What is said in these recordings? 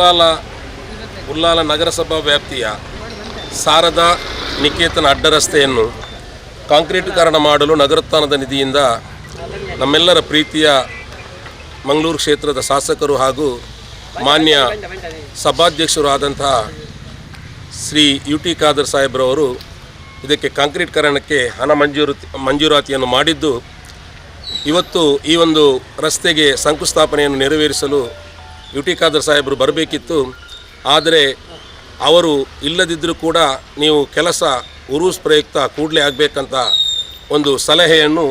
ಉಳ್ಳಾಲ ಉಲ್ಲಾಲ ನಗರಸಭಾ ವ್ಯಾಪ್ತಿಯ ಸಾರದ ನಿಕೇತನ ಅಡ್ಡರಸ್ತೆಯನ್ನು ಕಾಂಕ್ರೀಟೀಕರಣ ಮಾಡಲು ನಗರೋತ್ಥಾನದ ನಿಧಿಯಿಂದ ನಮ್ಮೆಲ್ಲರ ಪ್ರೀತಿಯ ಮಂಗಳೂರು ಕ್ಷೇತ್ರದ ಶಾಸಕರು ಹಾಗೂ ಮಾನ್ಯ ಸಭಾಧ್ಯಕ್ಷರು ಆದಂತಹ ಶ್ರೀ ಯು ಟಿ ಖಾದರ್ ಸಾಹೇಬ್ರವರು ಇದಕ್ಕೆ ಕಾಂಕ್ರೀಟ್ಕರಣಕ್ಕೆ ಹಣ ಮಂಜೂರು, ಮಂಜೂರಾತಿಯನ್ನು ಮಾಡಿದ್ದು, ಇವತ್ತು ಈ ಒಂದು ರಸ್ತೆಗೆ ಶಂಕುಸ್ಥಾಪನೆಯನ್ನು ನೆರವೇರಿಸಲು ಯು ಟಿ ಖಾದರ್ ಸಾಹೇಬರು ಬರಬೇಕಿತ್ತು. ಆದರೆ ಅವರು ಇಲ್ಲದಿದ್ದರೂ ಕೂಡ ನೀವು ಕೆಲಸ ಉರುಸ್ ಪ್ರಯುಕ್ತ ಕೂಡಲೇ ಆಗಬೇಕಂತ ಒಂದು ಸಲಹೆಯನ್ನು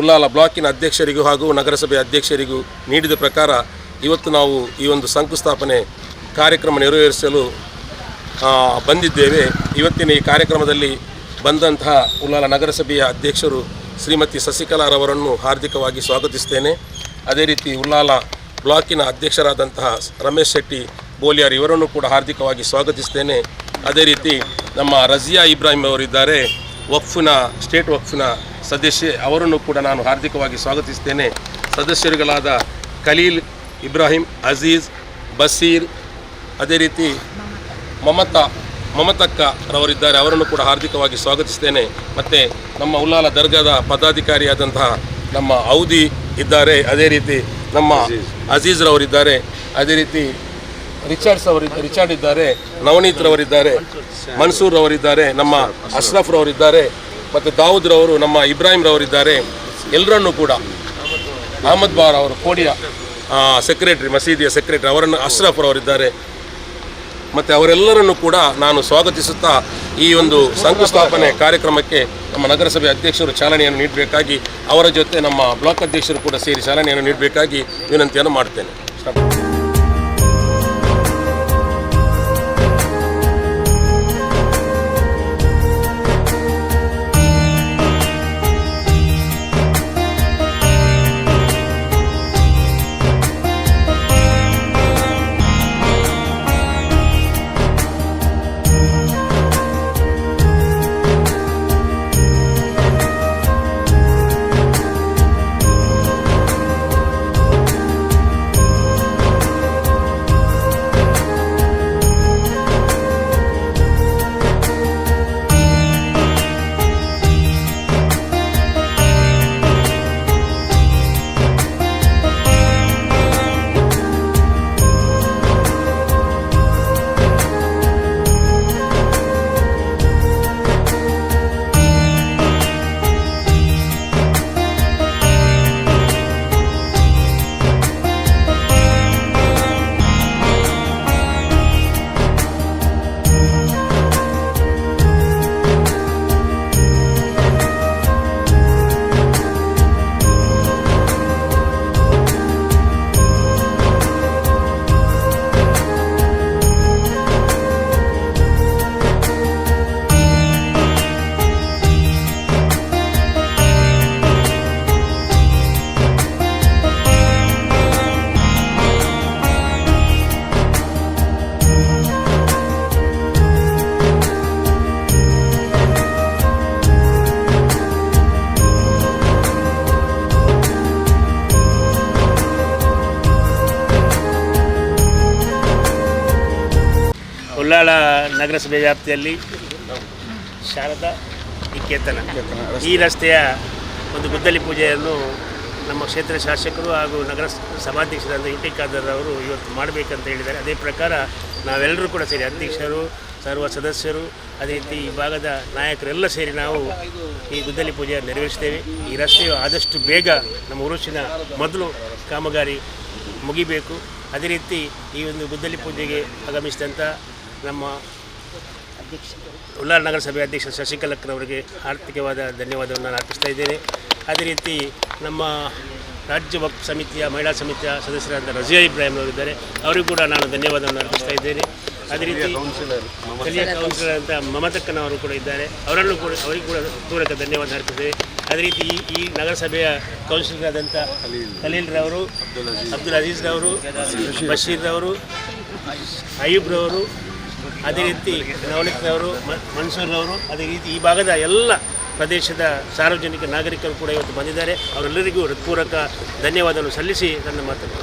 ಉಲ್ಲಾಲ ಬ್ಲಾಕಿನ ಅಧ್ಯಕ್ಷರಿಗೂ ಹಾಗೂ ನಗರಸಭೆ ಅಧ್ಯಕ್ಷರಿಗೂ ನೀಡಿದ ಪ್ರಕಾರ ಇವತ್ತು ನಾವು ಈ ಒಂದು ಶಂಕುಸ್ಥಾಪನೆ ಕಾರ್ಯಕ್ರಮ ನೆರವೇರಿಸಲು ಬಂದಿದ್ದೇವೆ. ಇವತ್ತಿನ ಈ ಕಾರ್ಯಕ್ರಮದಲ್ಲಿ ಬಂದಂತಹ ಉಲ್ಲಾಲ ನಗರಸಭೆಯ ಅಧ್ಯಕ್ಷರು ಶ್ರೀಮತಿ ಶಶಿಕಲಾರವರನ್ನು ಹಾರ್ದಿಕವಾಗಿ ಸ್ವಾಗತಿಸ್ತೇನೆ. ಅದೇ ರೀತಿ ಉಲ್ಲಾಲ ಬ್ಲಾಕಿನ ಅಧ್ಯಕ್ಷರಾದಂತಹ ರಮೇಶ್ ಶೆಟ್ಟಿ ಬೋಲಿಯಾರ್ ಇವರನ್ನು ಕೂಡ ಹಾರ್ದಿಕವಾಗಿ ಸ್ವಾಗತಿಸ್ತೇನೆ. ಅದೇ ರೀತಿ ನಮ್ಮ ರಜಿಯಾ ಇಬ್ರಾಹಿಂ ಅವರಿದ್ದಾರೆ. ವಕ್ಫಿನ, ಸ್ಟೇಟ್ ವಕ್ಫಿನ ಸದಸ್ಯೆ ಅವರನ್ನು ಕೂಡ ನಾನು ಹಾರ್ದಿಕವಾಗಿ ಸ್ವಾಗತಿಸ್ತೇನೆ. ಸದಸ್ಯರುಗಳಾದ ಖಲೀಲ್ ಇಬ್ರಾಹಿಂ, ಅಜೀಜ್, ಬಸೀರ್, ಅದೇ ರೀತಿ ಮಮತಾ, ಮಮತಕ್ಕ ರವರಿದ್ದಾರೆ. ಅವರನ್ನು ಕೂಡ ಹಾರ್ದಿಕವಾಗಿ ಸ್ವಾಗತಿಸ್ತೇನೆ. ಮತ್ತು ನಮ್ಮ ಉಲ್ಲಾಲ ದರ್ಗಾದ ಪದಾಧಿಕಾರಿಯಾದಂತಹ ನಮ್ಮ ಔದಿ ಇದ್ದಾರೆ. ಅದೇ ರೀತಿ ನಮ್ಮ ಅಜೀಜ್. ರವರಿದ್ದಾರೆ. ಅದೇ ರೀತಿ ರಿಚಾರ್ಡ್ಸ್ ಅವರು ರಿಚಾರ್ಡ್ ಇದ್ದಾರೆ ನವನೀತ್ ರವರಿದ್ದಾರೆ ಮನ್ಸೂರ್ ರವರಿದ್ದಾರೆ ನಮ್ಮ ಅಶ್ರಫ್ ರವರಿದ್ದಾರೆ ಮತ್ತು ದಾವೂದ್ ರವರು ನಮ್ಮ ಇಬ್ರಾಹಿಂ ರವರಿದ್ದಾರೆ. ಎಲ್ಲರನ್ನೂ ಕೂಡ. ಅಹಮದ್ ಬಾರ್ ಅವರು ಕೋಡಿಯ ಸೆಕ್ರೆಟರಿ ಮಸೀದಿಯ ಸೆಕ್ರೆಟರಿ ಅವರನ್ನು ಅಶ್ರಫ್ ರವರಿದ್ದಾರೆ. ಮತ್ತು ಅವರೆಲ್ಲರನ್ನು ಕೂಡ ನಾನು ಸ್ವಾಗತಿಸುತ್ತಾ ಈ ಒಂದು ಶಂಕುಸ್ಥಾಪನೆ ಕಾರ್ಯಕ್ರಮಕ್ಕೆ ನಮ್ಮ ನಗರಸಭೆ ಅಧ್ಯಕ್ಷರು ಚಾಲನೆಯನ್ನು ನೀಡಬೇಕಾಗಿ, ಅವರ ಜೊತೆ ನಮ್ಮ ಬ್ಲಾಕ್ ಅಧ್ಯಕ್ಷರು ಕೂಡ ಸೇರಿ ಚಾಲನೆಯನ್ನು ನೀಡಬೇಕಾಗಿ ವಿನಂತಿಯನ್ನು ಮಾಡ್ತೇನೆ. ಉಳ್ಳಾಳ ನಗರಸಭೆ ವ್ಯಾಪ್ತಿಯಲ್ಲಿ ಶಾರದಾ ನಿಕೇತನ ಈ ರಸ್ತೆಯ ಒಂದು ಗುದ್ದಲಿ ಪೂಜೆಯನ್ನು ನಮ್ಮ ಕ್ಷೇತ್ರ ಶಾಸಕರು ಹಾಗೂ ನಗರ ಸಭಾಧ್ಯಕ್ಷರಾದ ಯು ಟಿ ಖಾದರ್ ಅವರು ಇವತ್ತು ಮಾಡಬೇಕಂತ ಹೇಳಿದ್ದಾರೆ. ಅದೇ ಪ್ರಕಾರ ನಾವೆಲ್ಲರೂ ಕೂಡ ಸೇರಿ ಅಧ್ಯಕ್ಷರು, ಸರ್ವ ಸದಸ್ಯರು, ಅದೇ ರೀತಿ ಈ ಭಾಗದ ನಾಯಕರೆಲ್ಲ ಸೇರಿ ನಾವು ಈ ಗುದ್ದಲಿ ಪೂಜೆಯನ್ನು ನೆರವೇರಿಸ್ತೇವೆ. ಈ ರಸ್ತೆಯು ಆದಷ್ಟು ಬೇಗ ನಮ್ಮ ಉರುಸಿನ ಮೊದಲು ಕಾಮಗಾರಿ ಮುಗಿಬೇಕು. ಅದೇ ರೀತಿ ಈ ಒಂದು ಗುದ್ದಲಿ ಪೂಜೆಗೆ ಆಗಮಿಸಿದಂಥ ನಮ್ಮ ಉಳ್ಳಾಲ ನಗರಸಭೆ ಅಧ್ಯಕ್ಷ ಶಶಿಕಲಕ್ಕನವರಿಗೆ ಆರ್ಥಿಕವಾದ ಧನ್ಯವಾದವನ್ನು ನಾನು ಅರ್ಪಿಸ್ತಾ ಇದ್ದೇನೆ. ಅದೇ ರೀತಿ ನಮ್ಮ ರಾಜ್ಯ ವಕ್ಫ್ ಸಮಿತಿಯ ಮಹಿಳಾ ಸಮಿತಿಯ ಸದಸ್ಯರಾದ ರಜಿಯಾ ಇಬ್ರಾಹಿಂ ಅವರಿದ್ದಾರೆ. ಅವರಿಗೂ ಕೂಡ ನಾನು ಧನ್ಯವಾದವನ್ನು ಅರ್ಪಿಸ್ತಾ ಇದ್ದೇನೆ. ಅದೇ ರೀತಿ ಸ್ಥಳೀಯ ಕೌನ್ಸಿಲರ್ ಅಂತ ಮಮತಕ್ಕನವರು ಕೂಡ ಇದ್ದಾರೆ. ಅವರನ್ನು ಕೂಡ ಅವರಿಗೂ ಕೂಡ ಪೂರಕ ಧನ್ಯವಾದ ಅರ್ಪಿಸ್ತೇವೆ ಅದೇ ರೀತಿ ಈ ಈ ನಗರಸಭೆಯ ಕೌನ್ಸಿಲರ್ ಆದಂಥ ಖಲೀಲ್ರವರು ಅಬ್ದುಲ್ ಅಜೀಜ್ರವರು ರವರು ಅಯ್ಯೂಬ್ರವರು ರವರು ಅಯ್ಯೂಬ್ ರವರು ಅದೇ ರೀತಿ ನವನೀತ್ರವರು ಮನ್ಸೂರ್ನವರು, ಅದೇ ರೀತಿ ಈ ಭಾಗದ ಎಲ್ಲ ಪ್ರದೇಶದ ಸಾರ್ವಜನಿಕ ನಾಗರಿಕರು ಕೂಡ ಇವತ್ತು ಬಂದಿದ್ದಾರೆ. ಅವರೆಲ್ಲರಿಗೂ ಹೃತ್ಪೂರ್ವಕ ಧನ್ಯವಾದವನ್ನು ಸಲ್ಲಿಸಿ ನನ್ನ ಮಾತನ್ನು